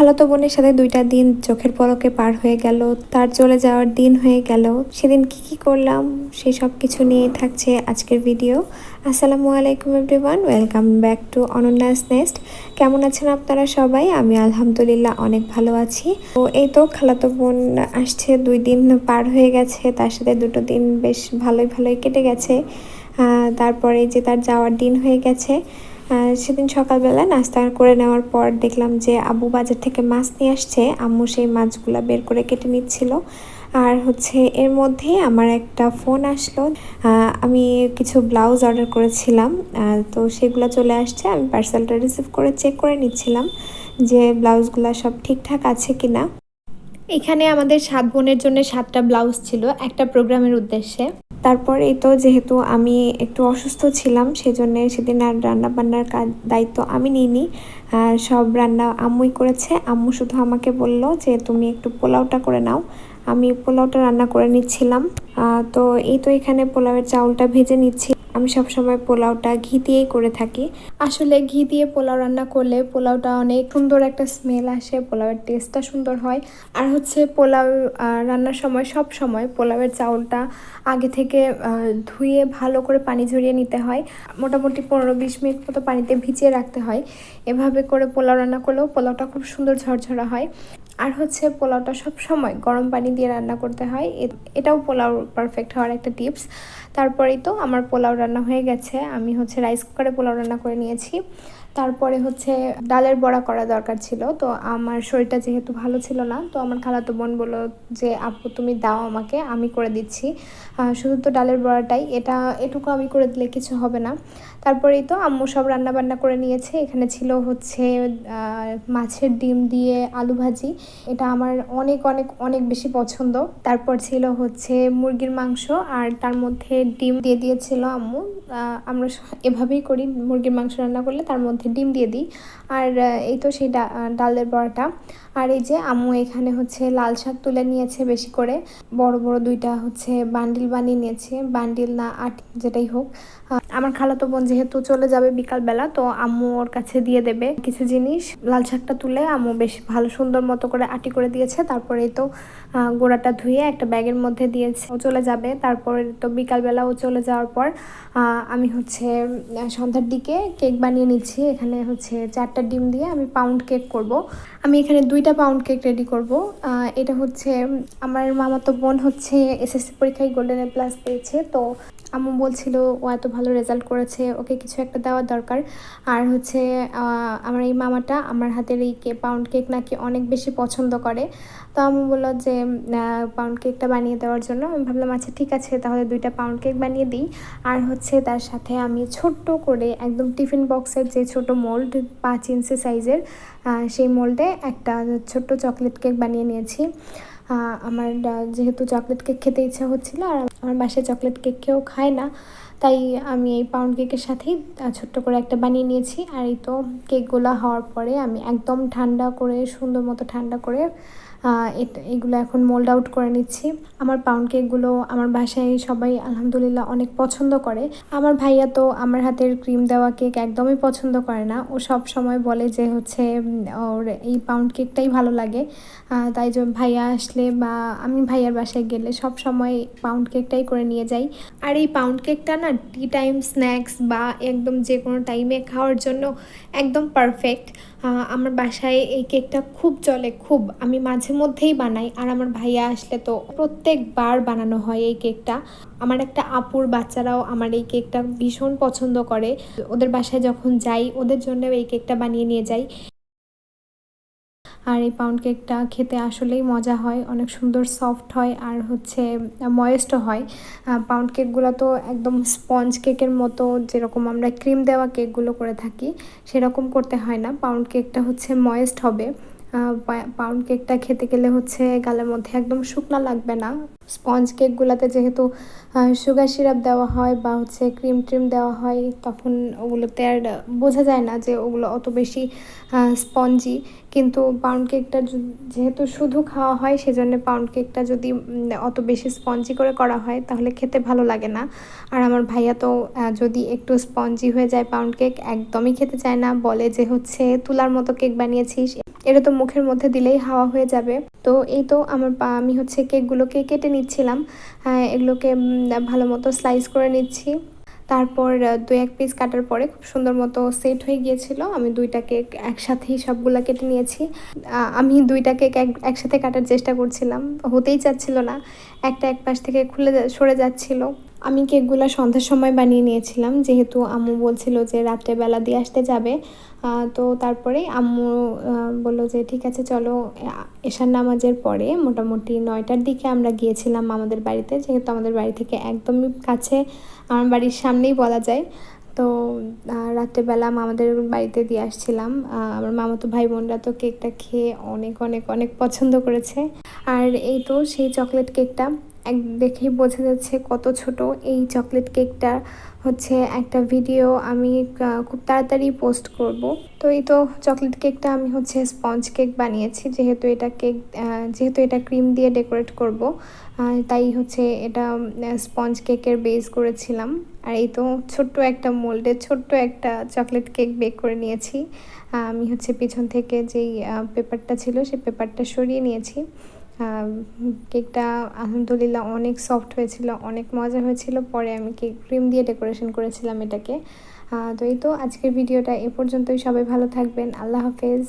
খালাতো বোনের সাথে দুইটা দিন চোখের পলকে পার হয়ে গেল, তার চলে যাওয়ার দিন হয়ে গেল। সেদিন কি কি করলাম সেই সব কিছু নিয়ে থাকছে আজকের ভিডিও আসসালামু আলাইকুম everyone welcome back to Ananya's nest কেমন আছেন আপনারা সবাই? আমি আলহামদুলিল্লাহ অনেক ভালো আছি। তো এই তো খালাতো বোন আসছে, দুই দিন পার হয়ে গেছে, তার সাথে দুটো দিন বেশ ভালোই ভালোই কেটে গেছে। তারপরে যে তার যাওয়ার দিন হয়ে গেছে সেদিন সকালবেলা নাস্তা করে নেওয়ার পর দেখলাম যে আবু বাজার থেকে মাছ নিয়ে আসছে। আম্মু সেই মাছগুলা বের করে কেটে নিচ্ছিল। আর হচ্ছে এর মধ্যে আমার একটা ফোন আসলো। আমি কিছু ব্লাউজ অর্ডার করেছিলাম। তো সেগুলো চলে আসছে। আমি পার্সেলটা রিসিভ করে চেক করে নিচ্ছিলাম যে ব্লাউজগুলো সব ঠিকঠাক আছে কি না এখানে আমাদের সাত বোনের জন্য সাতটা ব্লাউজ ছিল। একটা প্রোগ্রামের উদ্দেশ্যে। তারপর এই তো যেহেতু আমি একটু অসুস্থ ছিলাম, সেজন্য সেদিন আর রান্না বান্নার কাজ দায়িত্ব আমি নিইনি। সব রান্না আম্মুই করেছে। আম্মু শুধু আমাকে বলল যে, তুমি একটু পোলাওটা করে নাও। আমি পোলাওটা রান্না করে নিচ্ছিলাম। তো এই তো এখানে পোলাওয়ের চাউলটা ভেজে নিচ্ছি। আমি সবসময় পোলাওটা ঘি দিয়েই করে থাকি। আসলে ঘি দিয়ে পোলাও রান্না করলে পোলাওটা অনেক সুন্দর একটা স্মেল আসে, পোলাওয়ের টেস্টটা সুন্দর হয়। আর হচ্ছে পোলাও রান্নার সময় সব সময় পোলাওয়ের চাউলটা আগে থেকে ধুয়ে ভালো করে পানি ঝরিয়ে নিতে হয়। মোটামুটি পনেরো বিশ মিনিট মতো পানিতে ভিজিয়ে রাখতে হয়। এভাবে করে পোলাও রান্না করলেও পোলাওটা খুব সুন্দর ঝরঝরা হয়। আর হচ্ছে পোলাওটা সব সময় গরম পানি দিয়ে রান্না করতে হয়। এটাও পোলাও পারফেক্ট হওয়ার একটা টিপস তারপরেই তো আমার পোলাও রান্না হয়ে গেছে। আমি হচ্ছে রাইস কুকারে পোলাও রান্না করে নিয়েছি। তারপরে হচ্ছে ডালের বড়া করা দরকার ছিল, তো আমার শরীরটা যেহেতু ভালো ছিল না, তো আমার খালাতো বোন বলল যে, আপু, তুমি দাও আমাকে, আমি করে দিচ্ছি। শুধু তো ডালের বড়াটাই, এটা, এটুকু আমি করে দিলে কিছু হবে না। তারপরেই তো আম্মু সব রান্না বান্না করে নিয়েছে, এখানে ছিল হচ্ছে মাছের ডিম দিয়ে আলু ভাজি, এটা আমার অনেক অনেক অনেক বেশি পছন্দ। তারপর ছিল হচ্ছে মুরগির মাংস, আর তার মধ্যে ডিম দিয়ে দিয়েছিল আম্মু। আমরা এভাবেই করি, মুরগির মাংস রান্না করলে তার মধ্যে ডিম দিয়ে দিই। আর এই তো সেই ডালের বড়াটা। আর এই যে আম্মু এখানে হচ্ছে লাল শাক তুলে নিয়েছে বেশি করে। বড় বড় দুইটা হচ্ছে বান্ডিল বানিয়ে নিয়েছে। বান্ডিল না আট যেটাই হোক। আমার খালাতো বোন যেহেতু চলে যাবে বিকালবেলা, তো আম্মু ওর কাছে দিয়ে দেবে কিছু জিনিস। লাল শাকটা তুলে আম্মু বেশ ভালো সুন্দর মতো করে আটি করে দিয়েছে। তারপরে তো গোড়াটা ধুয়ে একটা ব্যাগের মধ্যে দিয়েছে। ও চলে যাবে। তারপরে তো বিকালবেলা ও চলে যাওয়ার পর আমি হচ্ছে সন্ধ্যার দিকে কেক বানিয়ে নিচ্ছি। এখানে হচ্ছে চারটা ডিম দিয়ে আমি পাউন্ড কেক করব। আমি এখানে দুইটা পাউন্ড কেক রেডি করব। এটা হচ্ছে, আমার মামাতো বোন হচ্ছে এসএসসি পরীক্ষায় গোল্ডেন এ প্লাস পেয়েছে তো আম্মু বলছিল, ও এত ভালো রেজাল্ট করেছে, ওকে কিছু একটা দেওয়ার দরকার। আর হচ্ছে আমার এই মামাটা আমার হাতের এই কে পাউন্ড কেক নাকি অনেক বেশি পছন্দ করে। তো আম্মু বলল যে পাউন্ড কেকটা বানিয়ে দেওয়ার জন্য। আমি ভাবলাম আচ্ছা ঠিক আছে, তাহলে দুইটা পাউন্ড কেক বানিয়ে দিই। আর হচ্ছে, তার সাথে আমি ছোট্ট করে একদম টিফিন বক্সের যে ছোট মোল্ড পাঁচ ইঞ্চি সাইজের সেই মোল্ডে একটা ছোট্ট চকলেট কেক বানিয়ে নিয়েছি। আমার যেহেতু চকলেট কেক খেতে ইচ্ছা হচ্ছিল আর আমার বাসায় চকলেট কেক কেউ খায় না, তাই আমি এই পাউন্ড কেকের সাথেই ছোট্ট করে একটা বানিয়ে নিয়েছি। আর এই তো কেকগুলো হওয়ার পরে আমি একদম ঠান্ডা করে, সুন্দর মতো ঠান্ডা করে এগুলো এখন মোল্ড আউট করে নিচ্ছি। আমার পাউন্ড কেকগুলো আমার বাসায় সবাই আলহামদুলিল্লাহ অনেক পছন্দ করে। আমার ভাইয়া তো আমার হাতের ক্রিম দেওয়া কেক একদমই পছন্দ করে না। ও সব সময় বলে যে হচ্ছে ওর এই পাউন্ড কেকটাই ভালো লাগে। তাই যে ভাইয়া আসলে বা আমি ভাইয়ার বাসায় গেলে সব সময় পাউন্ড কেকটাই করে নিয়ে যাই। আর এই পাউন্ড কেকটা না টি টাইম স্ন্যাক্স বা একদম যে কোনো টাইমে খাওয়ার জন্য একদম পারফেক্ট আমার বাসায় এই কেকটা খুব চলে, খুব। আমি মাঝে মধ্যেই বানাই, আর আমার ভাইয়া আসলে তো প্রত্যেকবার বানানো হয় এই কেকটা। আমার একটা আপুর বাচ্চারাও আমার এই কেকটা ভীষণ পছন্দ করে। ওদের বাসায় যখন যাই, ওদের জন্য এই কেকটা বানিয়ে নিয়ে যাই। আর এই পাউন্ড কেকটা খেতে আসলেই মজা হয়, অনেক সুন্দর সফট হয় আর হচ্ছে ময়েস্টও হয়। পাউন্ড কেকগুলো তো একদম স্পঞ্জ কেকের মতো যেরকম আমরা ক্রিম দেওয়া কেকগুলো করে থাকি, সেরকম করতে হয় না। পাউন্ড কেকটা হচ্ছে ময়েস্ট হবে। পাউন্ড কেকটা খেতে গেলে হচ্ছে গালের মধ্যে একদম শুকনা লাগবে না। স্পঞ্জ কেকগুলোতে যেহেতু সুগার সিরাপ দেওয়া হয় বা হচ্ছে ক্রিম ট্রিম দেওয়া হয়, তখন ওগুলোতে আর বোঝা যায় না যে ওগুলো অত বেশি স্পঞ্জি কিন্তু পাউন্ড কেকটা যেহেতু শুধু খাওয়া হয়, সেজন্য পাউন্ড কেকটা যদি অত বেশি স্পঞ্জি করে করা হয়, তাহলে খেতে ভালো লাগে না। আর আমার ভাইয়া তো যদি একটু স্পঞ্জি হয়ে যায় পাউন্ড কেক একদমই খেতে চায় না। বলে যে হচ্ছে, তুলার মতো কেক বানিয়েছিস। এটা তো মুখের মধ্যে দিলেই হাওয়া হয়ে যাবে। তো এই তো আমার আমি হচ্ছে কেকগুলোকে কেটে নিচ্ছিলাম। আহ, এগুলোকে ভালো মতো স্লাইস করে নিচ্ছি। তারপর দু এক পিস কাটার পরে খুব সুন্দর মতো সেট হয়ে গিয়েছিল। আমি দুইটা কেক একসাথেই সবগুলা কেটে নিয়েছি। আমি দুইটা কেক এক- একসাথে কাটার চেষ্টা করছিলাম। হতেই চাচ্ছিল না। একটা এক পাশ থেকে খুলে সরে যাচ্ছিল। আমি কেকগুলো সন্ধ্যার সময় বানিয়ে নিয়েছিলাম। যেহেতু আম্মু বলছিল যে রাত্রেবেলা দিয়ে আসতে যাবে। তো তারপরে আম্মু বলল যে, ঠিক আছে, চলো এশার নামাজের পরে মোটামুটি নয়টার দিকে আমরা গিয়েছিলাম আমাদের বাড়িতে, যেহেতু আমাদের বাড়ি থেকে একদমই কাছে, আমার বাড়ির সামনেই বলা যায়। তো রাত্রেবেলা মামাদের বাড়িতে দিয়ে আসছিলাম। আমার মামাতো ভাই বোনরা তো কেকটা খেয়ে অনেক অনেক অনেক পছন্দ করেছে। আর এই তো সেই চকলেট কেকটা এক দেখেই বোঝা যাচ্ছে কত ছোট। এই চকলেট কেকটা হচ্ছে একটা ভিডিও আমি খুব তাড়াতাড়ি পোস্ট করব। তো এই তো চকলেট কেকটা আমি হচ্ছে স্পঞ্জ কেক বানিয়েছি। যেহেতু এটা কেক যেহেতু এটা ক্রিম দিয়ে ডেকোরেট করব তাই হচ্ছে এটা স্পঞ্জ কেকের বেস করেছিলাম। আর এই তো ছোট্ট একটা মোল্ডে ছোট্ট একটা চকলেট কেক বেক করে নিয়েছি। আমি হচ্ছে পিছন থেকে যেই পেপারটা ছিল সেই পেপারটা সরিয়ে নিয়েছি। কেকটা আলহামদুলিল্লাহ অনেক সফট হয়েছিল, অনেক মজা হয়েছিল। পরে আমি কেক ক্রিম দিয়ে ডেকোরেশন করেছিলাম এটাকে। তো এই তো আজকের ভিডিওটা এ পর্যন্তই। সবাই ভালো থাকবেন। আল্লাহ হাফেজ।